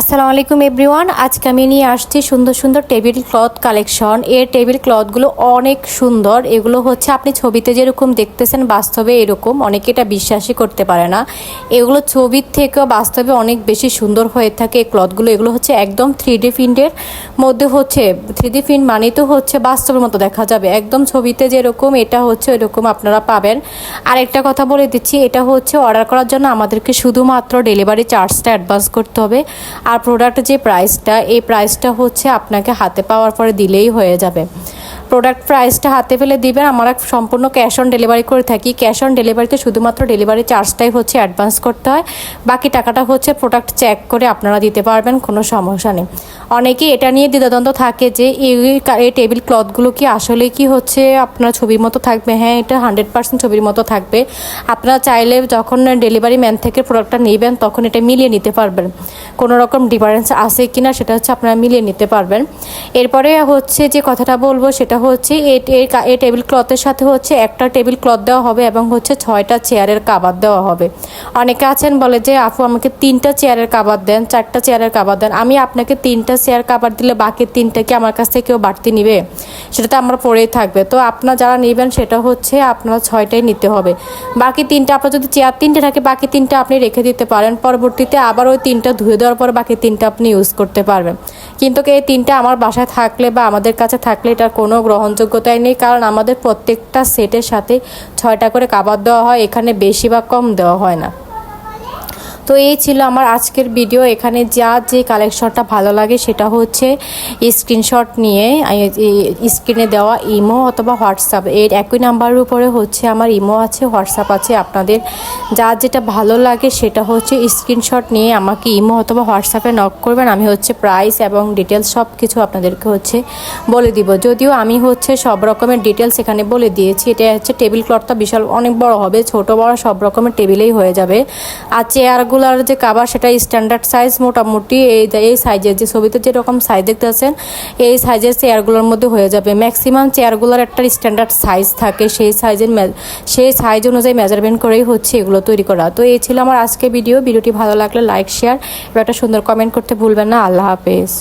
আসসালামু আলাইকুম এভরিওয়ান আজকে আমি নিয়ে আসছি সুন্দর সুন্দর টেবিল ক্লথ কালেকশন এর টেবিল ক্লথগুলো অনেক সুন্দর। এগুলো হচ্ছে, আপনি ছবিতে যেরকম দেখতেছেন, বাস্তবে এরকম। অনেকে এটা বিশ্বাসই করতে পারে না। এগুলো ছবির থেকেও বাস্তবে অনেক বেশি সুন্দর হয়ে থাকে এই ক্লথগুলো এগুলো হচ্ছে একদম থ্রি ডি প্রিন্টের মধ্যে হচ্ছে থ্রি ডি প্রিন্ট মানে তো হচ্ছে বাস্তবের মতো দেখা যাবে। একদম ছবিতে যেরকম, এটা হচ্ছে এরকম আপনারা পাবেন। আর একটা কথা বলে দিচ্ছি, এটা হচ্ছে অর্ডার করার জন্য আমাদেরকে শুধুমাত্র ডেলিভারি চার্জটা অ্যাডভান্স করতে হবে। আর প্রোডাক্ট যে প্রাইসটা এই প্রাইসটা হচ্ছে আপনাকে হাতে পাওয়ার পরে দিলেই হয়ে যাবে। প্রোডাক্ট প্রাইসটা হাতে ফেলে দিবেন, আমরা সম্পূর্ণ ক্যাশ অন ডেলিভারি করে থাকি। ক্যাশ অন ডেলিভারিতে শুধুমাত্র ডেলিভারি চার্জটাই হচ্ছে অ্যাডভান্স করতে হয়। বাকি টাকাটা হচ্ছে প্রোডাক্ট চেক করে আপনারা দিতে পারবেন, কোনো সমস্যা নেই। অনেকেই এটা নিয়ে দ্বিধাদ্বন্দ্ব থাকে যে, এই টেবিল ক্লথগুলো কি আসলে কি হচ্ছে? আপনার ছবির মতো থাকবে? হ্যাঁ এটা হান্ড্রেড পার্সেন্ট ছবির মতো থাকবে। আপনারা চাইলে যখন ডেলিভারি ম্যান থেকে প্রোডাক্টটা নেবেন, তখন এটা মিলিয়ে নিতে পারবেন। কোনো রকম ডিফারেন্স আছে কি না সেটা হচ্ছে আপনারা মিলিয়ে নিতে পারবেন। এরপরে হচ্ছে যে কথাটা বলব, সেটা হচ্ছে এই টেবিল ক্লথের সাথে হচ্ছে একটা টেবিল ক্লথ দেওয়া হবে এবং হচ্ছে ছয়টা চেয়ারের কাবার দেওয়া হবে। অনেকে আছেন বলে যে, আপু, আমাকে তিনটা চেয়ারের কাবার দেন, চারটা চেয়ারের কাবার দেন। আমি আপনাকে তিনটা চেয়ার কাবার দিলে বাকি তিনটা কি আমার কাছ থেকে কেউ বাড়তি নিবে? সেটা তো আমার পরেই থাকবে। তো আপনার যারা নেবেন, সেটা হচ্ছে আপনার ছয়টাই নিতে হবে। বাকি তিনটা, আপনার যদি চেয়ার তিনটে থাকে, বাকি তিনটা আপনি রেখে দিতে পারেন। পরবর্তীতে আবার ওই তিনটা ধুয়ে দেওয়ার পর বাকি তিনটা আপনি ইউজ করতে পারবেন। কিন্তু এই তিনটা আমার বাসায় থাকলে বা আমাদের কাছে থাকলে এটার কোনো গ্রহণযোগ্যতাই নেই? কারণ আমাদের প্রত্যেকটা সেটের সাথে ছয়টা করে কাবার দেওয়া হয়, এখানে বেশি বা কম দেওয়া হয় না। তো এই ছিল আমার আজকের ভিডিও এখানে যা যে কালেকশনটা ভালো লাগে সেটা হচ্ছে স্ক্রিনশট নিয়ে স্ক্রিনে দেওয়া ইমো অথবা হোয়াটসঅ্যাপ। এর একই নাম্বারের উপরে হচ্ছে আমার ইমো আছে, হোয়াটসঅ্যাপ আছে। আপনাদের যা যেটা ভালো লাগে সেটা হচ্ছে স্ক্রিনশট নিয়ে আমাকে ইমো অথবা হোয়াটসঅ্যাপে নক করবেন। আমি হচ্ছে প্রাইস এবং ডিটেলস সব কিছু আপনাদেরকে হচ্ছে বলে দিব। যদিও আমি হচ্ছে সব রকমের ডিটেলস এখানে বলে দিয়েছি। এটা হচ্ছে টেবিল ক্লথটা বিশাল, অনেক বড় হবে। ছোট বড় সব রকমের টেবিলেই হয়ে যাবে। আর চেয়ারগুলোর যে কাবার সেটা স্ট্যান্ডার্ড সাইজ মোটামুটি এই এই সাইজের যে ছবিতে যেরকম সাইজ দেখতে আছেন এই সাইজের চেয়ারগুলোর মধ্যে হয়ে যাবে। ম্যাক্সিমাম চেয়ারগুলোর একটা স্ট্যান্ডার্ড সাইজ থাকে, সেই সাইজের সেই সাইজ অনুযায়ী মেজারমেন্ট করেই হচ্ছে এগুলো তৈরি করা। তো এই ছিল আমার আজকে ভিডিও ভিডিওটি ভালো লাগলে লাইক শেয়ার এবার একটা সুন্দর কমেন্ট করতে ভুলবেন না। আল্লাহ হাফেজ।